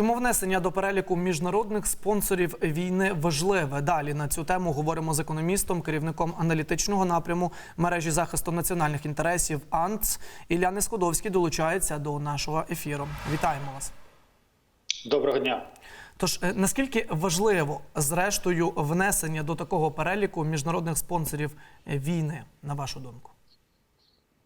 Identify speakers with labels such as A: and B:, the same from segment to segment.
A: Чому внесення до переліку міжнародних спонсорів війни важливе? Далі на цю тему говоримо з економістом, керівником аналітичного напряму мережі захисту національних інтересів АНЦ. Ілля Нескодовський долучається до нашого ефіру. Вітаємо вас.
B: Доброго дня.
A: Тож е, наскільки важливо зрештою внесення до такого переліку міжнародних спонсорів е, війни, на вашу думку?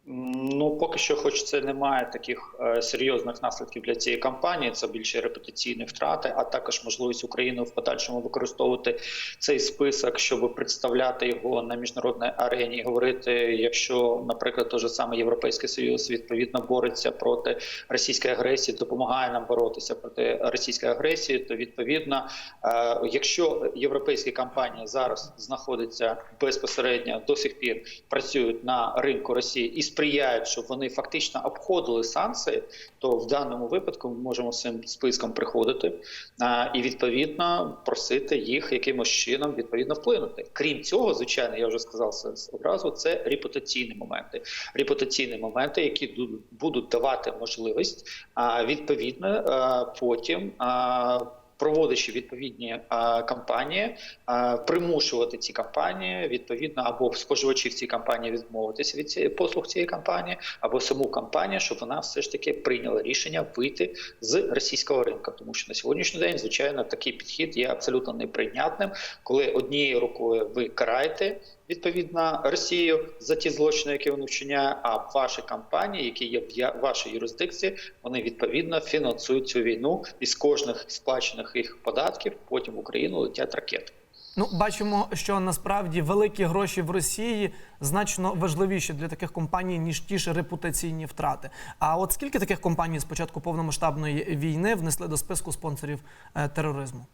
B: Ну, поки що, хоч це не має таких е, серйозних наслідків для цієї кампанії, це більше репутаційні втрати, а також можливість України в подальшому використовувати цей список, щоб представляти його на міжнародній арені, говорити, якщо, наприклад, той же саме Європейський Союз відповідно бореться проти російської агресії, допомагає нам боротися проти російської агресії, то відповідно, е, якщо європейські компанії зараз знаходяться безпосередньо до сих пір працюють на ринку Росії і сприяють, щоб вони фактично обходили санкції, то в даному випадку ми можемо з цим списком приходити а, і відповідно просити їх якимось чином відповідно вплинути. Крім цього, звичайно, я вже сказав одразу. Це репутаційні моменти, репутаційні моменти, які ду- будуть давати можливість а, відповідно а, потім. А, Проводячи відповідні а, кампанії, а, примушувати ці кампанії відповідно або споживачів цієї кампанії відмовитися від цієї послуг цієї кампанії, або саму кампанію, щоб вона все ж таки прийняла рішення вийти з російського ринку. Тому що на сьогоднішній день, звичайно, такий підхід є абсолютно неприйнятним, коли однією рукою ви караєте. Відповідно Росію за ті злочини, які вони вчиняє, а ваші компанії, які є в вашій юрисдикції, вони відповідно фінансують цю війну, і з кожних сплачених їх податків потім в Україну летять ракети.
A: Ну, бачимо, що насправді великі гроші в Росії значно важливіші для таких компаній, ніж ті ж репутаційні втрати. А от скільки таких компаній з початку повномасштабної війни внесли до списку спонсорів е, тероризму?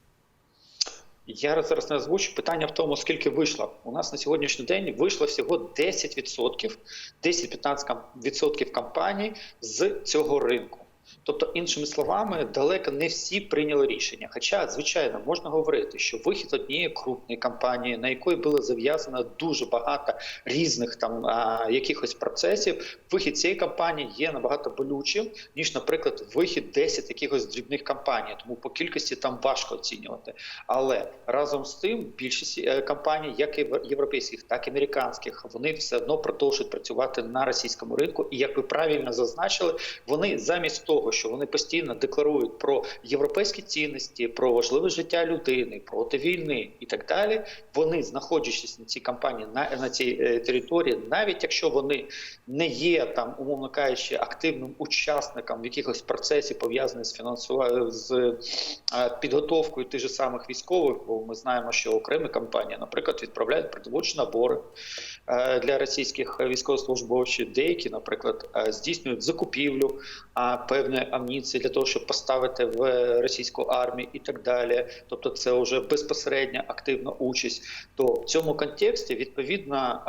B: Я зараз не озвучу питання в тому, скільки вийшло. У нас на сьогоднішній день вийшло всього 10%, 10-15% компаній з цього ринку. Тобто, іншими словами, далеко не всі прийняли рішення. Хоча, звичайно, можна говорити, що вихід однієї крупної компанії, на якої було зав'язано дуже багато різних там а, якихось процесів, вихід цієї компанії є набагато болючим, ніж, наприклад, вихід 10 якихось дрібних компаній. Тому по кількості там важко оцінювати. Але разом з тим, більшість е, компаній, як і європейських, так і американських, вони все одно продовжують працювати на російському ринку. І як ви правильно зазначили, вони замість того, що вони постійно декларують про європейські цінності, про важливе життя людини, проти війни і так далі. Вони, знаходячись на цій кампанії на, на цій е, території, навіть якщо вони не є там, умовно кажучи, активним учасником якихось процесів пов'язаних з фінансуванням з е, підготовкою тих же самих військових, бо ми знаємо, що окремі компанії, наприклад, відправляють продовольчі набори е, для російських військовослужбовців. Деякі, наприклад, здійснюють закупівлю певної амніції для того, щоб поставити в російську армію і так далі. Тобто, це вже безпосередня активна участь. То в цьому контексті відповідно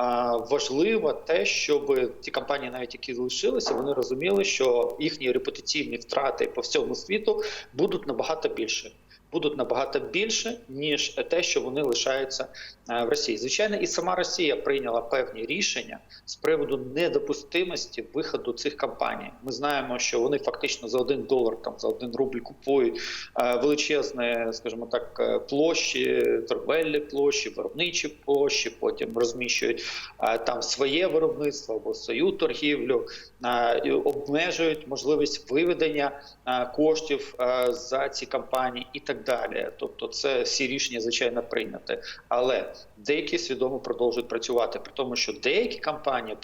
B: важливо те, щоб ті компанії, навіть які залишилися, вони розуміли, що їхні репутаційні втрати по всьому світу будуть набагато більше. Будуть набагато більше ніж те, що вони лишаються е, в Росії. Звичайно, і сама Росія прийняла певні рішення з приводу недопустимості виходу цих компаній. Ми знаємо, що вони фактично за один долар, там за один рубль купують е, величезні, скажімо так, е, площі, торговельні площі, виробничі площі. Потім розміщують там своє виробництво або свою торгівлю, обмежують можливість виведення е, коштів е, за ці компанії і так далі. Тобто, це всі рішення звичайно прийняті. Але деякі свідомо продовжують працювати, при тому, що деякі компанії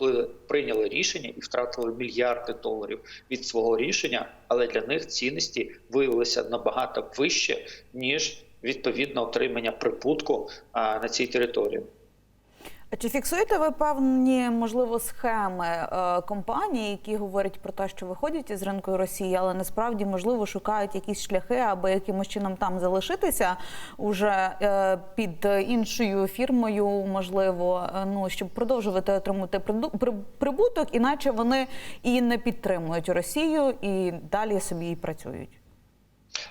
B: прийняли рішення і втратили мільярди доларів від свого рішення, але для них цінності виявилися набагато вище ніж відповідно отримання прибутку на цій території.
C: Чи фіксуєте ви певні можливо схеми е, компаній, які говорять про те, що виходять із ринку Росії, але насправді можливо шукають якісь шляхи, аби якимось чином там залишитися уже е, під іншою фірмою, можливо, е, ну щоб продовжувати при- прибуток, іначе вони і не підтримують Росію і далі собі і працюють.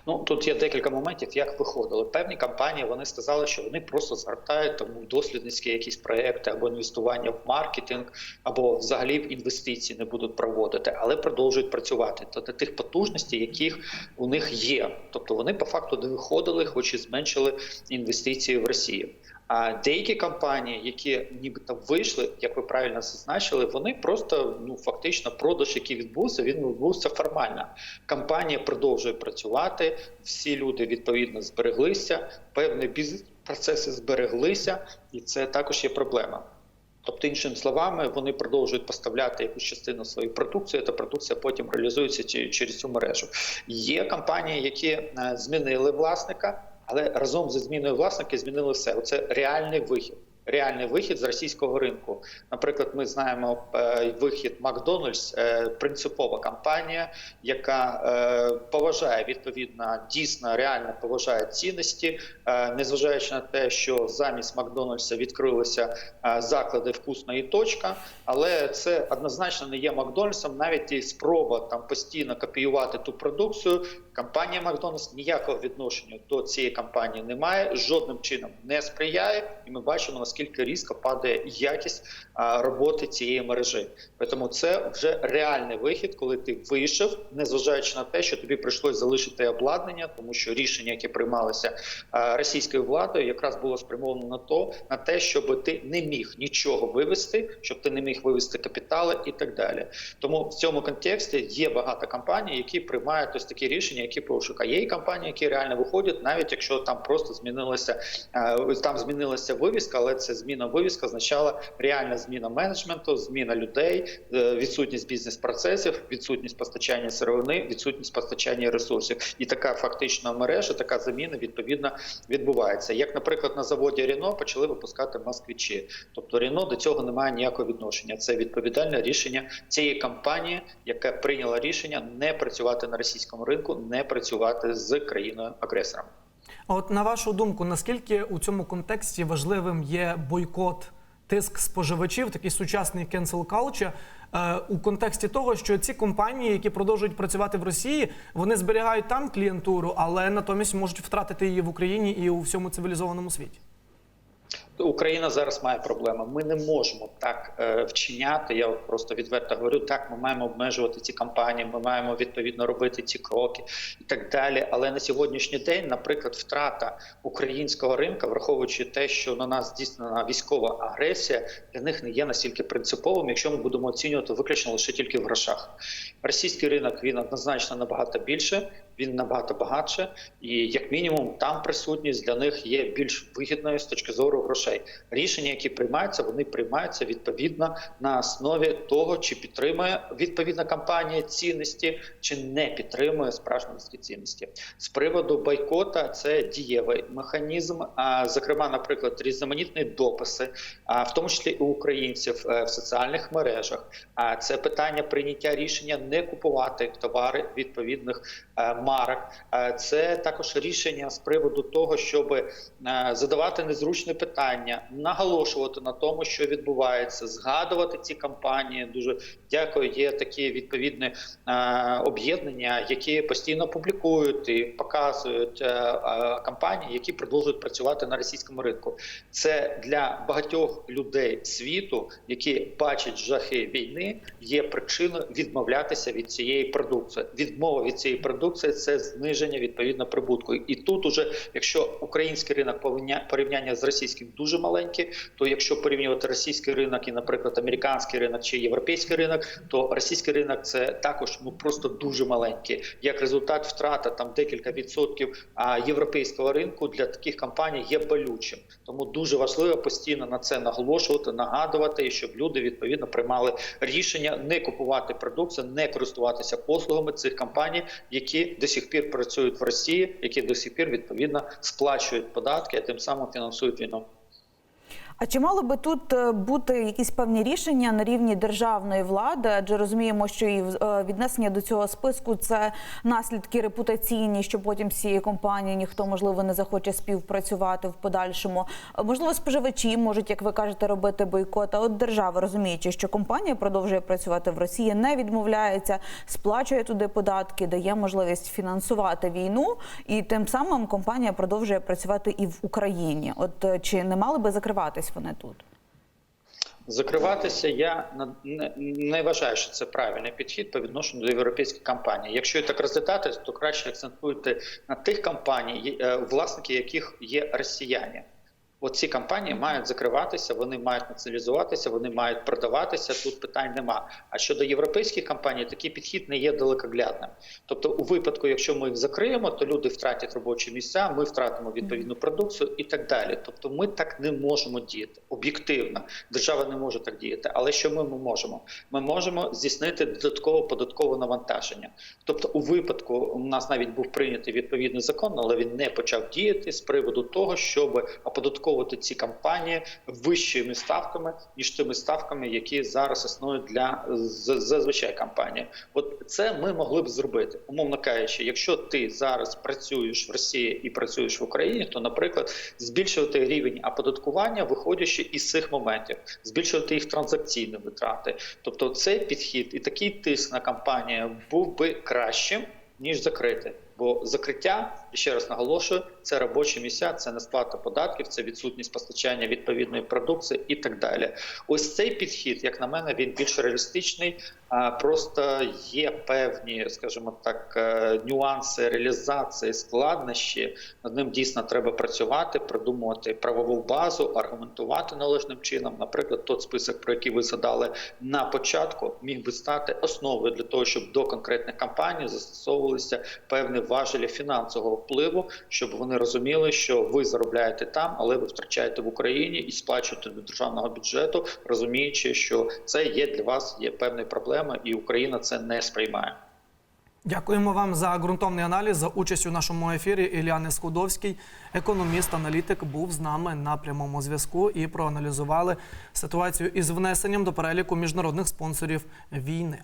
B: Ну тут є декілька моментів, як виходили. Певні компанії вони сказали, що вони просто згортають тому дослідницькі якісь проекти або інвестування в маркетинг, або взагалі в інвестиції не будуть проводити, але продовжують працювати до тих потужностей, яких у них є. Тобто вони по факту не виходили, хоч і зменшили інвестиції в Росію. А деякі компанії, які нібито вийшли, як ви правильно зазначили, вони просто ну фактично продаж, який відбувся, він відбувся формально. Компанія продовжує працювати, всі люди відповідно збереглися, певні бізнес-процеси збереглися, і це також є проблема. Тобто, іншими словами, вони продовжують поставляти якусь частину своєї продукції, та продукція потім реалізується через цю мережу. Є компанії, які е, змінили власника, але разом зі зміною власника змінили все. Оце реальний вихід. Реальний вихід з російського ринку. Наприклад, ми знаємо е, вихід Макдональдс, е, принципова компанія, яка е, поважає відповідно дійсно реально поважає цінності, незважаючи на те, що замість Макдональдса відкрилися заклади вкусна і точка, але це однозначно не є Макдональдсом. Навіть і спроба там постійно копіювати ту продукцію. Компанія Макдональдс ніякого відношення до цієї компанії не має, жодним чином не сприяє, і ми бачимо наскільки різко падає якість роботи цієї мережі. Тому це вже реальний вихід, коли ти вийшов, незважаючи на те, що тобі прийшлось залишити обладнання, тому що рішення, які приймалися російською владою, якраз було спрямовано на то, на те, щоб ти не міг нічого вивести, щоб ти не міг вивести капітали і так далі. Тому в цьому контексті є багато компаній, які приймають ось такі рішення, які порушують. А є і компанії, які реально виходять, навіть якщо там просто змінилася там змінилася вивіска, але це зміна вивіска означала реальна зміна менеджменту, зміна людей, е, відсутність бізнес-процесів, відсутність постачання сировини, відсутність постачання ресурсів. І така фактична мережа, така заміна відповідно відбувається. Як, наприклад, на заводі Ріно почали випускати москвичі. Тобто Ріно до цього не має ніякого відношення. Це відповідальне рішення цієї компанії, яка прийняла рішення не працювати на російському ринку, не працювати з країною агресором.
A: От на вашу думку, наскільки у цьому контексті важливим є бойкот, тиск споживачів, такий сучасний cancel culture, е, у контексті того, що ці компанії, які продовжують працювати в Росії, вони зберігають там клієнтуру, але натомість можуть втратити її в Україні і у всьому цивілізованому світі.
B: Україна зараз має проблеми. Ми не можемо так е, вчиняти. Я просто відверто говорю. Так, ми маємо обмежувати ці кампанії, ми маємо відповідно робити ці кроки і так далі. Але на сьогоднішній день, наприклад, втрата українського ринка, враховуючи те, що на нас здійснена військова агресія, для них не є настільки принциповим, якщо ми будемо оцінювати виключно лише тільки в грошах. Російський ринок він однозначно набагато більше. Він набагато багатше, і як мінімум, там присутність для них є більш вигідною з точки зору грошей. Рішення, які приймаються, вони приймаються відповідно на основі того, чи підтримує відповідна компанія цінності, чи не підтримує справжні цінності. З приводу бойкота це дієвий механізм. А зокрема, наприклад, різноманітні дописи, а в тому числі і українців е, в соціальних мережах. А це питання прийняття рішення не купувати товари відповідних е, марок. Е, Це також рішення з приводу того, щоб е, задавати незручне питання, наголошувати на тому, що відбувається, згадувати ці кампанії. Дуже дякую. Є такі відповідні е, об'єднання, які постійно публікують і показують кампанії, які продовжують працювати на російському ринку. Це для багатьох людей світу, які бачать жахи війни, є причиною відмовлятися від цієї продукції. Відмова від цієї продукції це зниження відповідно прибутку. І тут уже, якщо український ринок порівня- порівняння з російським дуже маленький, то якщо порівнювати російський ринок і, наприклад, американський ринок чи європейський ринок, то російський ринок це також ну просто дуже маленький. Як результат, втрата там декілька відсотків а європейського ринку для таких компаній є болючим. Тому дуже важливо постійно на це наголошувати, нагадувати, і щоб люди відповідно приймали рішення не купувати продукцію, не користуватися послугами цих компаній, які до сих пір працюють в Росії, які до сих пір відповідно сплачують податки, а тим самим фінансують війну.
C: А чи мало би тут е, бути якісь певні рішення на рівні державної влади? Адже розуміємо, що і е, віднесення до цього списку це наслідки репутаційні, що потім з цієї компанії ніхто можливо не захоче співпрацювати в подальшому. Е, Можливо, споживачі можуть, як ви кажете, робити бойкот. А от держава, розуміючи, що компанія продовжує працювати в Росії, не відмовляється, сплачує туди податки, дає можливість фінансувати війну, і тим самим компанія продовжує працювати і в Україні. От чи не мали би закриватись вони тут?
B: Закриватися я не вважаю, що це правильний підхід по відношенню до європейських компаній. Якщо так розглядати, то краще акцентуйте на тих компаній, е, власники яких є росіяни. От ці компанії мають закриватися, вони мають націоналізуватися, вони мають продаватися. Тут питань нема. А щодо європейських компаній, такий підхід не є далекоглядним. Тобто, у випадку, якщо ми їх закриємо, то люди втратять робочі місця, ми втратимо відповідну продукцію і так далі. Тобто, ми так не можемо діяти об'єктивно. Держава не може так діяти. Але що ми можемо? Ми можемо здійснити додаткове податкове навантаження. Тобто, у випадку у нас навіть був прийнятий відповідний закон, але він не почав діяти з приводу того, щоб оподатковувати ці компанії вищими ставками ніж тими ставками, які зараз існують для зазвичай компанії. От це ми могли б зробити, умовно кажучи, якщо ти зараз працюєш в Росії і працюєш в Україні, то, наприклад, збільшувати рівень оподаткування, виходячи із цих моментів, збільшувати їх транзакційні витрати. Тобто, цей підхід і такий тиск на компанію був би кращим ніж закрити. Бо закриття, ще раз наголошую, це робочі місця, це несплата податків, це відсутність постачання відповідної продукції і так далі. Ось цей підхід, як на мене, він більш реалістичний. Просто є певні, скажімо так, е, нюанси реалізації, складнощі. Над ним дійсно треба працювати, придумувати правову базу, аргументувати належним чином. Наприклад, той список, про який ви задали на початку, міг би стати основою для того, щоб до конкретних компаній застосовувалися певні важелі фінансового впливу, щоб вони розуміли, що ви заробляєте там, але ви втрачаєте в Україні і сплачуєте до державного бюджету, розуміючи, що це є для вас є певна проблема, і Україна це не сприймає.
A: Дякуємо вам за ґрунтовний аналіз, за участь у нашому ефірі. Ілля Скудовський, економіст, аналітик, був з нами на прямому зв'язку і проаналізували ситуацію із внесенням до переліку міжнародних спонсорів війни.